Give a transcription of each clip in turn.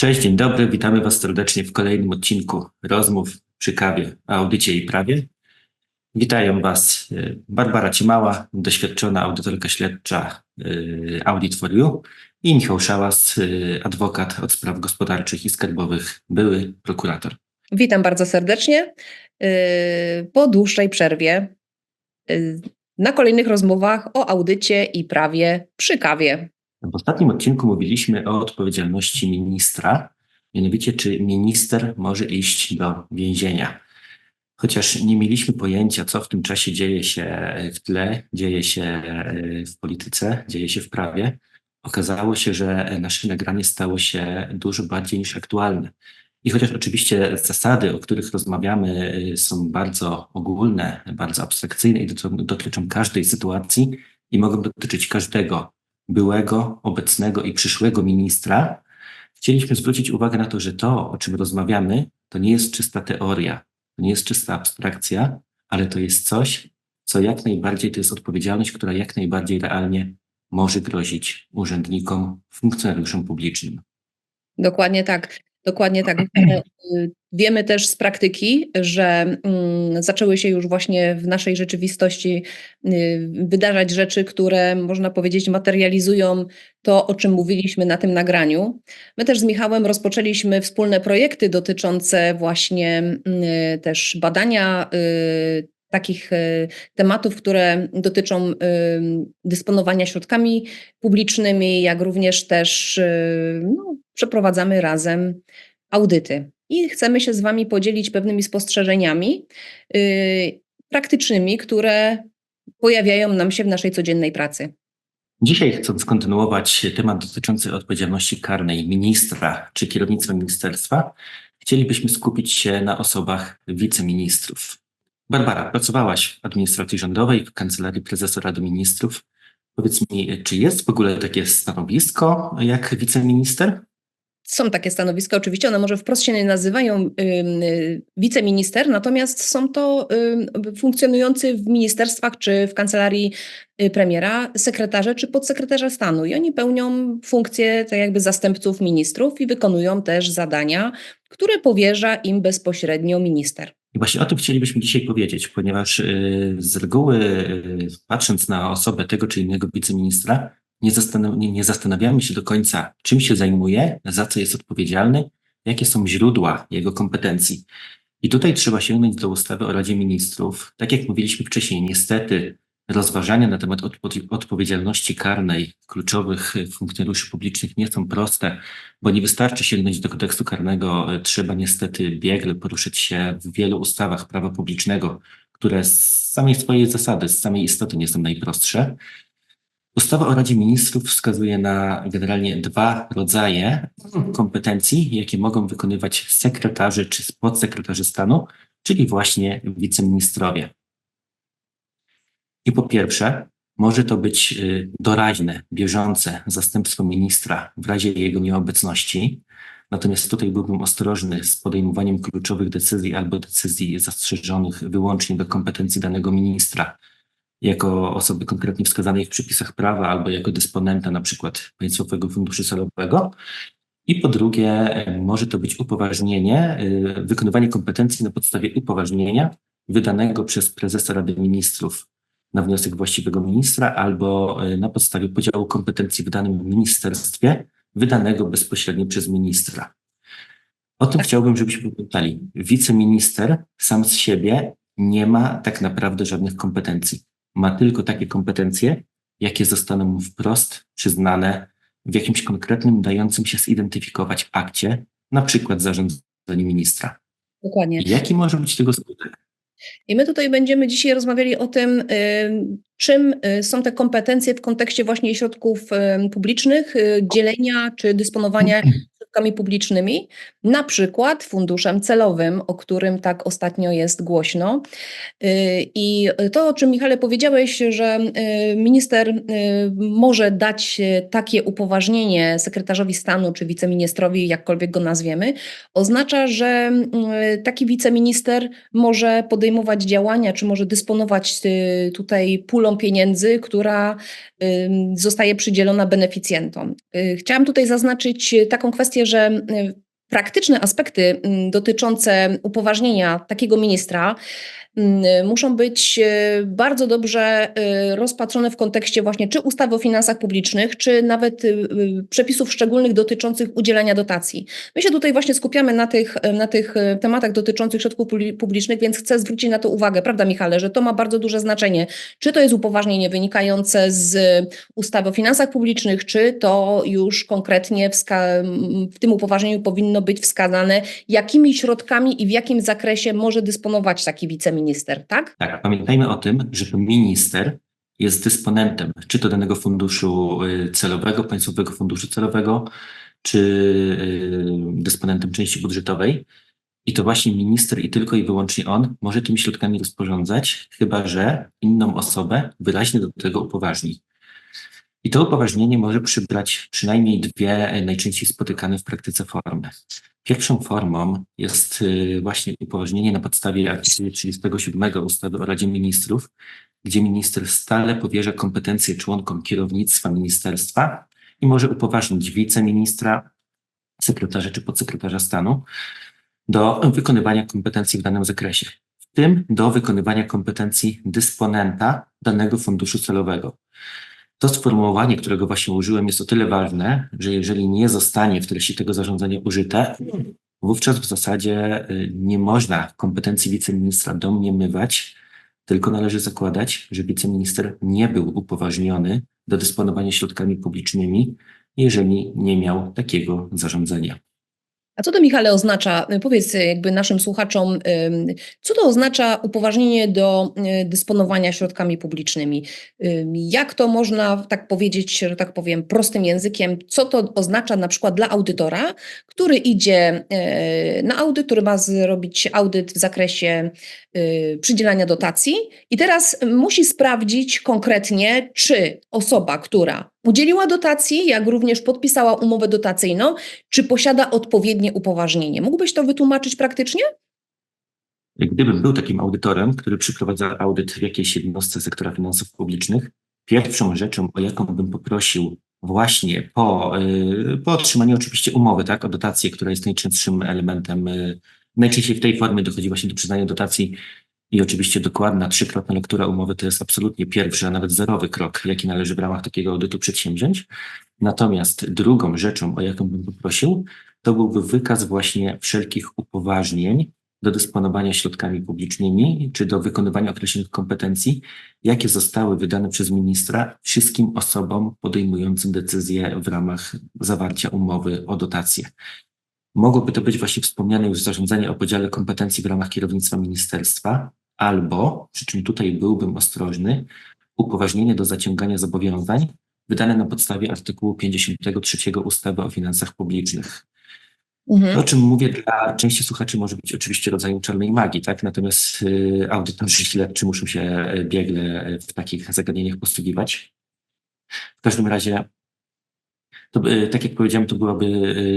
Cześć, dzień dobry, witamy Was serdecznie w kolejnym odcinku rozmów przy kawie, audycie i prawie. Witają Was y, Barbara Cimała, doświadczona audytorka śledcza y, Audit for You i Michał Szałas, y, adwokat od spraw gospodarczych i skarbowych, były prokurator. Witam bardzo serdecznie. Po dłuższej przerwie na kolejnych rozmowach o audycie i prawie przy kawie. W ostatnim odcinku mówiliśmy o odpowiedzialności ministra, mianowicie czy minister może iść do więzienia. Chociaż nie mieliśmy pojęcia, co w tym czasie dzieje się w tle, dzieje się e, w polityce, dzieje się w prawie, okazało się, że nasze nagranie stało się dużo bardziej niż aktualne. I chociaż oczywiście zasady, o których rozmawiamy, e, są bardzo ogólne, bardzo abstrakcyjne i dotyczą każdej sytuacji i mogą dotyczyć każdego byłego, obecnego i przyszłego ministra, chcieliśmy zwrócić uwagę na to, że to, o czym rozmawiamy, to nie jest czysta teoria, to nie jest czysta abstrakcja, ale to jest coś, co jak najbardziej to jest odpowiedzialność, która jak najbardziej realnie może grozić urzędnikom, funkcjonariuszom publicznym. Dokładnie tak. Dokładnie tak. Y, wiemy też z praktyki, że mm, zaczęły się już właśnie w naszej rzeczywistości y, wydarzać rzeczy, które można powiedzieć materializują to, o czym mówiliśmy na tym nagraniu. My też z Michałem rozpoczęliśmy wspólne projekty dotyczące właśnie y, też badania takich tematów, które dotyczą dysponowania środkami publicznymi, jak również też no, przeprowadzamy razem audyty. I chcemy się z Wami podzielić pewnymi spostrzeżeniami praktycznymi, które pojawiają nam się w naszej codziennej pracy. Dzisiaj, chcąc kontynuować temat dotyczący odpowiedzialności karnej ministra czy kierownictwa ministerstwa, chcielibyśmy skupić się na osobach wiceministrów. Barbara, pracowałaś w administracji rządowej w Kancelarii Prezesa Rady Ministrów. Powiedz mi, czy jest w ogóle takie stanowisko jak wiceminister? Są takie stanowiska, oczywiście one może wprost się nie nazywają y, wiceminister, natomiast są to y, funkcjonujący w ministerstwach czy w kancelarii y, premiera sekretarze czy podsekretarze stanu i oni pełnią funkcje tak jakby zastępców ministrów i wykonują też zadania, które powierza im bezpośrednio minister. I właśnie o tym chcielibyśmy dzisiaj powiedzieć, ponieważ y, z reguły, y, patrząc na osobę tego czy innego wiceministra, nie, nie, nie zastanawiamy się do końca, czym się zajmuje, za co jest odpowiedzialny, jakie są źródła jego kompetencji. I tutaj trzeba sięgnąć do ustawy o Radzie Ministrów. Tak jak mówiliśmy wcześniej, niestety rozważania na temat odpowiedzialności karnej kluczowych funkcjonariuszy publicznych nie są proste, bo nie wystarczy sięgnąć do kodeksu karnego. Trzeba niestety biegle poruszyć się w wielu ustawach prawa publicznego, które z samej swojej zasady, z samej istoty nie są najprostsze. Ustawa o Radzie Ministrów wskazuje na generalnie dwa rodzaje kompetencji, jakie mogą wykonywać sekretarze czy podsekretarze stanu, czyli właśnie wiceministrowie. I po pierwsze, może to być y, doraźne, bieżące zastępstwo ministra w razie jego nieobecności. Natomiast tutaj byłbym ostrożny z podejmowaniem kluczowych decyzji albo decyzji zastrzeżonych wyłącznie do kompetencji danego ministra, jako osoby konkretnie wskazanej w przepisach prawa albo jako dysponenta na przykład Państwowego Funduszu Celowego. I po drugie, może to być upoważnienie, y, wykonywanie kompetencji na podstawie upoważnienia wydanego przez prezesa Rady Ministrów na wniosek właściwego ministra albo y, na podstawie podziału kompetencji w danym ministerstwie wydanego bezpośrednio przez ministra. O tym chciałbym, żebyśmy pamiętali. Wiceminister sam z siebie nie ma tak naprawdę żadnych kompetencji ma tylko takie kompetencje, jakie zostaną mu wprost przyznane w jakimś konkretnym, dającym się zidentyfikować akcie, na przykład zarządzeniu ministra. Dokładnie. Jaki może być tego? I my tutaj będziemy dzisiaj rozmawiali o tym, czym y, są te kompetencje w kontekście właśnie środków publicznych, y, dzielenia czy dysponowania środkami publicznymi, na przykład funduszem celowym, o którym tak ostatnio jest głośno. Y, I to, o czym Michale powiedziałeś, że y, minister y, może dać takie upoważnienie sekretarzowi stanu czy wiceministrowi, jakkolwiek go nazwiemy, oznacza, że taki wiceminister może podejmować działania, czy może dysponować tutaj pulą pieniędzy, która zostaje przydzielona beneficjentom. Chciałam tutaj zaznaczyć taką kwestię, rację, że y, praktyczne aspekty mm, dotyczące upoważnienia takiego ministra muszą być y, bardzo dobrze y, rozpatrzone w kontekście właśnie czy ustawy o finansach publicznych, czy nawet y, y, przepisów szczególnych dotyczących udzielania dotacji. My się tutaj właśnie skupiamy na tych, na tych y, tematach dotyczących środków publi- publicznych, więc chcę zwrócić na to uwagę, prawda Michale, że to ma bardzo duże znaczenie. Czy to jest upoważnienie wynikające z ustawy o finansach publicznych, czy to już konkretnie w tym upoważnieniu powinno być wskazane, jakimi środkami i w jakim zakresie może dysponować taki wiceminister, tak? Tak, pamiętajmy o tym, że minister jest dysponentem czy to danego funduszu y, celowego, państwowego funduszu celowego, czy y, dysponentem części budżetowej. I to właśnie minister i tylko i wyłącznie on może tymi środkami rozporządzać, chyba że inną osobę wyraźnie do tego upoważni. I to upoważnienie może przybrać przynajmniej dwie y, najczęściej spotykane w praktyce formy. Pierwszą formą jest y, właśnie upoważnienie na podstawie artykułu 37 ustawy o Radzie Ministrów, gdzie minister stale powierza kompetencje członkom kierownictwa ministerstwa i może upoważnić wiceministra, sekretarza czy podsekretarza stanu do wykonywania kompetencji w danym zakresie, w tym do wykonywania kompetencji dysponenta danego funduszu celowego. To sformułowanie, którego właśnie użyłem, jest o tyle ważne, że jeżeli nie zostanie w treści tego zarządzenia użyte, wówczas w zasadzie y, nie można kompetencji wiceministra domniemywać, tylko należy zakładać, że wiceminister nie był upoważniony do dysponowania środkami publicznymi, jeżeli nie miał takiego zarządzenia. A co to, Michale, oznacza? Powiedz jakby naszym słuchaczom, co to oznacza upoważnienie do y, dysponowania środkami publicznymi? Ym, Jak to można tak powiedzieć, że tak powiem, prostym językiem, co to oznacza na przykład dla audytora, który idzie y, na audyt, który ma zrobić audyt w zakresie przydzielania dotacji i teraz musi sprawdzić konkretnie, czy osoba, która udzieliła dotacji, jak również podpisała umowę dotacyjną, czy posiada odpowiednie upoważnienie. Mógłbyś to wytłumaczyć praktycznie? Gdybym był takim audytorem, który przeprowadza audyt w jakiejś jednostce sektora finansów publicznych, pierwszą rzeczą, o jaką bym poprosił właśnie po, y, po otrzymaniu oczywiście umowy tak, o dotację, która jest najczęstszym elementem, y, najczęściej w tej formie dochodzi właśnie do przyznania dotacji i oczywiście dokładna, trzykrotna lektura umowy to jest absolutnie pierwszy, a nawet zerowy krok, jaki należy w ramach takiego audytu przedsięwziąć. Natomiast drugą rzeczą, o jaką bym poprosił, to byłby wykaz właśnie wszelkich upoważnień do dysponowania środkami publicznymi, czy do wykonywania określonych kompetencji, jakie zostały wydane przez ministra wszystkim osobom podejmującym decyzje w ramach zawarcia umowy o dotację. Mogłoby to być właśnie wspomniane już zarządzanie o podziale kompetencji w ramach kierownictwa ministerstwa, albo, przy czym tutaj byłbym ostrożny, upoważnienie do zaciągania zobowiązań wydane na podstawie artykułu 53 ustawy o finansach publicznych. Mhm. To, o czym mówię dla części słuchaczy może być oczywiście rodzajem czarnej magii, tak? Natomiast y, audytorzy śledczy muszą się y, biegle y, w takich zagadnieniach posługiwać. W każdym razie, to, by- tak jak powiedziałem, to byłaby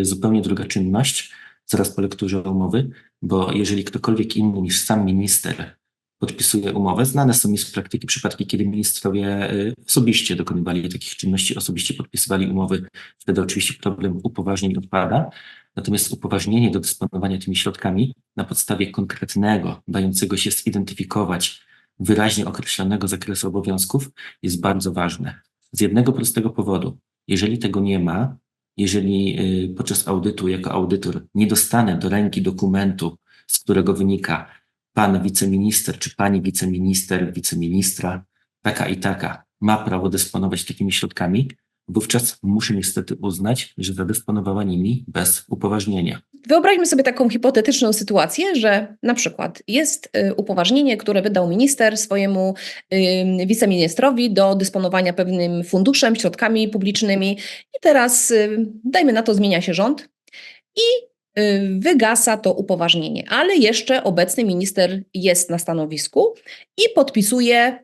y, zupełnie druga czynność, zaraz po lekturze umowy, bo jeżeli ktokolwiek inny niż sam minister podpisuje umowę, znane są mi z praktyki przypadki, kiedy ministrowie y, osobiście dokonywali takich czynności, osobiście podpisywali umowy, wtedy oczywiście problem upoważnień odpada. Natomiast upoważnienie do dysponowania tymi środkami na podstawie konkretnego, dającego się zidentyfikować wyraźnie określonego zakresu obowiązków jest bardzo ważne. Z jednego prostego powodu. Jeżeli tego nie ma, jeżeli y, podczas audytu jako audytor nie dostanę do ręki dokumentu, z którego wynika pan wiceminister czy pani wiceminister, wiceministra, taka i taka ma prawo dysponować takimi środkami, wówczas muszę niestety uznać, że zadysponowała nimi bez upoważnienia. Wyobraźmy sobie taką hipotetyczną sytuację, że na przykład jest y, upoważnienie, które wydał minister swojemu wiceministrowi do dysponowania pewnym funduszem, środkami publicznymi i teraz y, dajmy na to zmienia się rząd i wygasa to upoważnienie, ale jeszcze obecny minister jest na stanowisku i podpisuje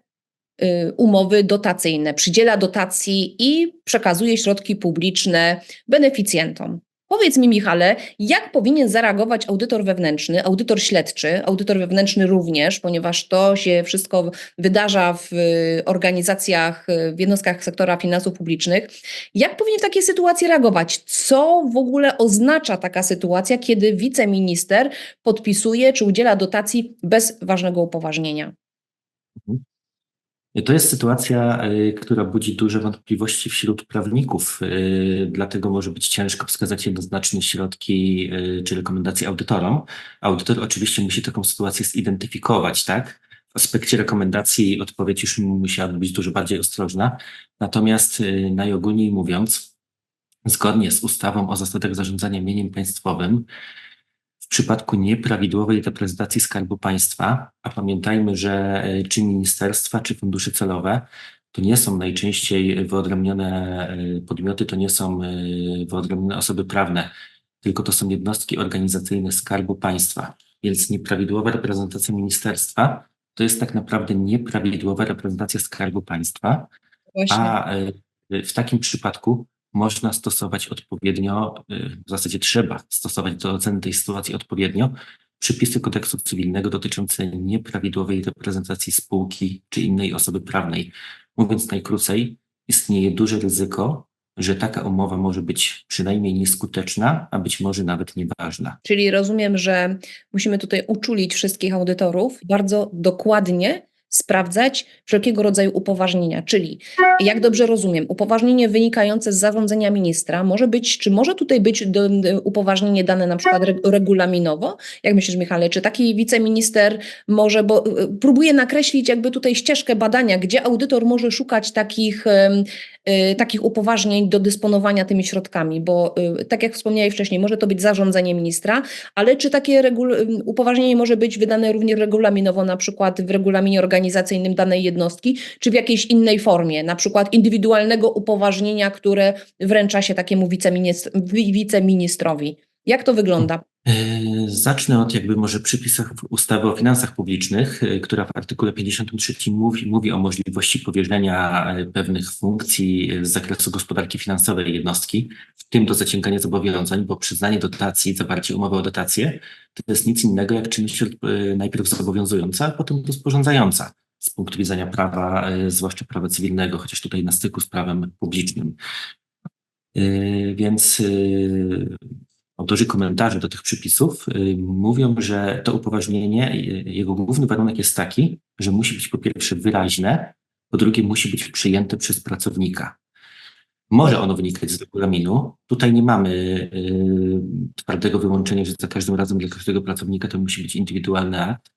y, umowy dotacyjne, przydziela dotacji i przekazuje środki publiczne beneficjentom. Powiedz mi, Michale, jak powinien zareagować audytor wewnętrzny, audytor śledczy, audytor wewnętrzny również, ponieważ to się wszystko wydarza w y, organizacjach, y, w jednostkach sektora finansów publicznych. Jak powinien w takiej sytuacji reagować? Co w ogóle oznacza taka sytuacja, kiedy wiceminister podpisuje czy udziela dotacji bez ważnego upoważnienia? To jest sytuacja, y, która budzi duże wątpliwości wśród prawników, y, dlatego może być ciężko wskazać jednoznaczne środki y, czy rekomendacje audytorom. Audytor oczywiście musi taką sytuację zidentyfikować, tak? W aspekcie rekomendacji odpowiedź już musiałaby być dużo bardziej ostrożna. Natomiast najogólniej mówiąc, zgodnie z ustawą o zasadach zarządzania mieniem państwowym, w przypadku nieprawidłowej reprezentacji Skarbu Państwa, a pamiętajmy, że e, czy ministerstwa, czy fundusze celowe to nie są najczęściej wyodrębnione e, podmioty, to nie są e, wyodrębnione osoby prawne, tylko to są jednostki organizacyjne Skarbu Państwa. Więc nieprawidłowa reprezentacja ministerstwa to jest tak naprawdę nieprawidłowa reprezentacja Skarbu Państwa, Właśnie. a w takim przypadku można stosować odpowiednio, y, w zasadzie trzeba stosować do oceny tej sytuacji odpowiednio przepisy kodeksu cywilnego dotyczące nieprawidłowej reprezentacji spółki czy innej osoby prawnej. Mówiąc najkrócej, istnieje duże ryzyko, że taka umowa może być przynajmniej nieskuteczna, a być może nawet nieważna. Czyli rozumiem, że musimy tutaj uczulić wszystkich audytorów bardzo dokładnie sprawdzać wszelkiego rodzaju upoważnienia, czyli jak dobrze rozumiem, upoważnienie wynikające z zarządzenia ministra może być, czy może tutaj być do, do, upoważnienie dane na przykład regulaminowo? Jak myślisz, Michale, czy taki wiceminister może, bo y, próbuje nakreślić jakby tutaj ścieżkę badania, gdzie audytor może szukać takich Y, takich upoważnień do dysponowania tymi środkami, bo y, tak jak wspomniałeś wcześniej, może to być zarządzenie ministra, ale czy takie y, upoważnienie może być wydane również regulaminowo, na przykład w regulaminie organizacyjnym danej jednostki, czy w jakiejś innej formie, na przykład indywidualnego upoważnienia, które wręcza się takiemu wiceministrowi. Jak to wygląda? E, zacznę od jakby może przypisach ustawy o finansach publicznych, e, która w artykule 53 mówi, mówi o możliwości powierzenia e, pewnych funkcji z zakresu gospodarki finansowej jednostki, w tym do zaciągania zobowiązań, bo przyznanie dotacji, zawarcie umowy o dotację to jest nic innego jak czynność najpierw zobowiązująca, a potem rozporządzająca z punktu widzenia prawa, zwłaszcza prawa cywilnego, chociaż tutaj na styku z prawem publicznym. Więc autorzy komentarzy do tych przepisów y, mówią, że to upoważnienie, y, jego główny warunek jest taki, że musi być po pierwsze wyraźne, po drugie musi być przyjęte przez pracownika. Może ono wynikać z regulaminu. Tutaj nie mamy y, twardego wyłączenia, że za każdym razem dla każdego pracownika to musi być indywidualny akt.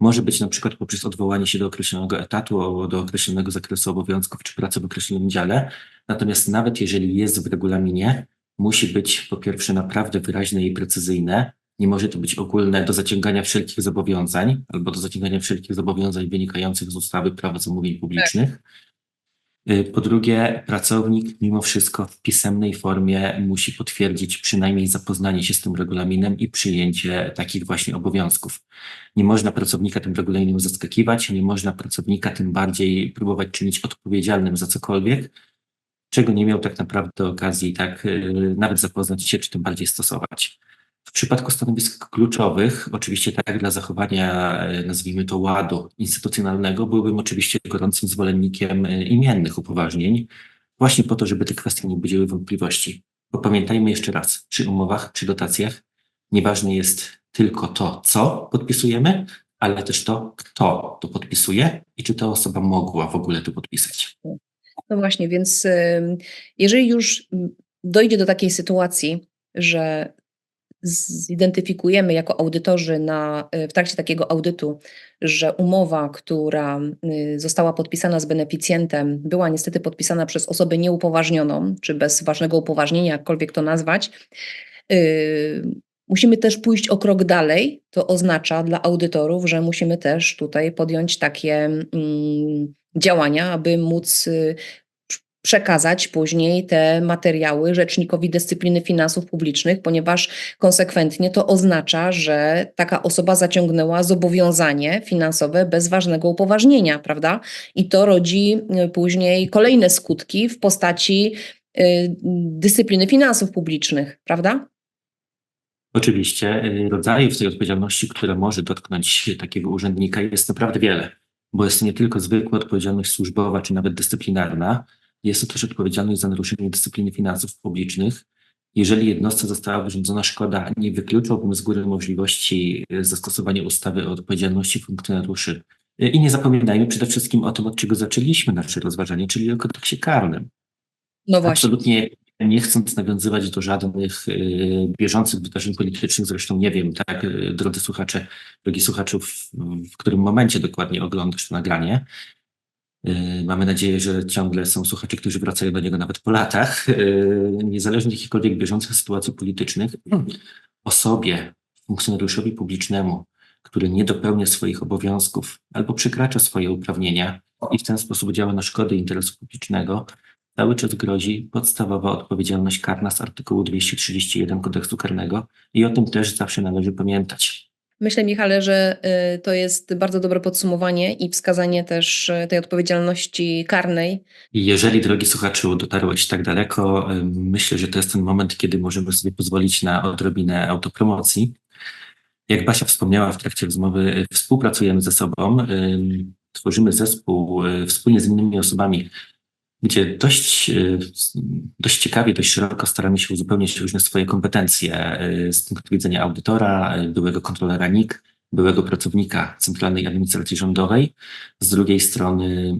Może być na przykład poprzez odwołanie się do określonego etatu do określonego zakresu obowiązków czy pracy w określonym dziale. Natomiast nawet jeżeli jest w regulaminie, musi być po pierwsze naprawdę wyraźne i precyzyjne. Nie może to być ogólne do zaciągania wszelkich zobowiązań albo do zaciągania wszelkich zobowiązań wynikających z ustawy prawa zamówień publicznych. Y, po drugie, pracownik mimo wszystko w pisemnej formie musi potwierdzić przynajmniej zapoznanie się z tym regulaminem i przyjęcie takich właśnie obowiązków. Nie można pracownika tym regulaminem zaskakiwać, nie można pracownika tym bardziej próbować czynić odpowiedzialnym za cokolwiek, czego nie miał tak naprawdę okazji tak y, nawet zapoznać się, czy tym bardziej stosować. W przypadku stanowisk kluczowych, oczywiście tak dla zachowania, y, nazwijmy to, ładu instytucjonalnego, byłbym oczywiście gorącym zwolennikiem y, imiennych upoważnień, właśnie po to, żeby te kwestie nie budziły wątpliwości. Bo pamiętajmy jeszcze raz, przy umowach, przy dotacjach, nieważne jest tylko to, co podpisujemy, ale też to, kto to podpisuje i czy ta osoba mogła w ogóle to podpisać. No właśnie, więc jeżeli już dojdzie do takiej sytuacji, że zidentyfikujemy jako audytorzy na, y, w trakcie takiego audytu, że umowa, która y, została podpisana z beneficjentem, była niestety podpisana przez osobę nieupoważnioną, czy bez ważnego upoważnienia, jakkolwiek to nazwać, y, musimy też pójść o krok dalej. To oznacza dla audytorów, że musimy też tutaj podjąć takie mm, działania, aby móc y, przekazać później te materiały Rzecznikowi Dyscypliny Finansów Publicznych, ponieważ konsekwentnie to oznacza, że taka osoba zaciągnęła zobowiązanie finansowe bez ważnego upoważnienia, prawda? I to rodzi y, później kolejne skutki w postaci y, dyscypliny finansów publicznych, prawda? Oczywiście rodzajów tej odpowiedzialności, która może dotknąć takiego urzędnika jest naprawdę wiele, bo jest to nie tylko zwykła odpowiedzialność służbowa czy nawet dyscyplinarna, jest to też odpowiedzialność za naruszenie dyscypliny finansów publicznych. Jeżeli jednostce została wyrządzona szkoda, nie wykluczałbym z góry możliwości y, zastosowania ustawy o odpowiedzialności funkcjonariuszy. Y, I nie zapominajmy przede wszystkim o tym, od czego zaczęliśmy nasze rozważanie, czyli o kodeksie karnym. No właśnie. Absolutnie nie chcąc nawiązywać do żadnych y, bieżących wydarzeń politycznych, zresztą nie wiem, tak, y, drodzy słuchacze, drogi słuchaczu, w, w którym momencie dokładnie oglądasz to nagranie. Y, mamy nadzieję, że ciągle są słuchacze, którzy wracają do niego nawet po latach. Niezależnie od jakichkolwiek bieżących sytuacji politycznych, osobie, funkcjonariuszowi publicznemu, który nie dopełnia swoich obowiązków albo przekracza swoje uprawnienia i w ten sposób działa na szkodę interesu publicznego, cały czas grozi podstawowa odpowiedzialność karna z artykułu 231 kodeksu karnego i o tym też zawsze należy pamiętać. Myślę, Michale, że y, to jest bardzo dobre podsumowanie i wskazanie też y, tej odpowiedzialności karnej. Jeżeli, drogi słuchaczu, dotarłeś tak daleko, y, myślę, że to jest ten moment, kiedy możemy sobie pozwolić na odrobinę autopromocji. Jak Basia wspomniała w trakcie rozmowy, współpracujemy ze sobą, tworzymy zespół wspólnie z innymi osobami, gdzie dość, s- dość ciekawie, dość szeroko staramy się uzupełniać różne swoje kompetencje y, z punktu widzenia audytora, y, byłego kontrolera NIK, byłego pracownika Centralnej Administracji Rządowej, z drugiej strony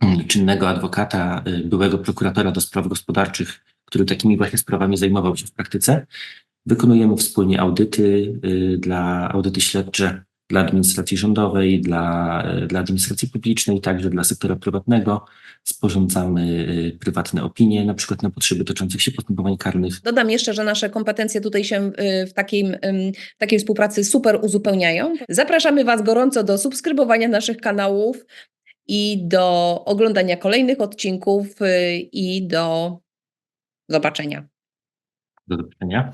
mm, czynnego adwokata, byłego prokuratora do spraw gospodarczych, który takimi właśnie sprawami zajmował się w praktyce. Wykonujemy wspólnie audyty dla audyty śledcze dla administracji rządowej, dla, y, dla administracji publicznej, także dla sektora prywatnego. Sporządzamy y, prywatne opinie, na przykład na potrzeby toczących się postępowań karnych. Dodam jeszcze, że nasze kompetencje tutaj się y, w takim, ym, w takiej współpracy super uzupełniają. Zapraszamy Was gorąco do subskrybowania naszych kanałów i do oglądania kolejnych odcinków i do zobaczenia. Do zobaczenia.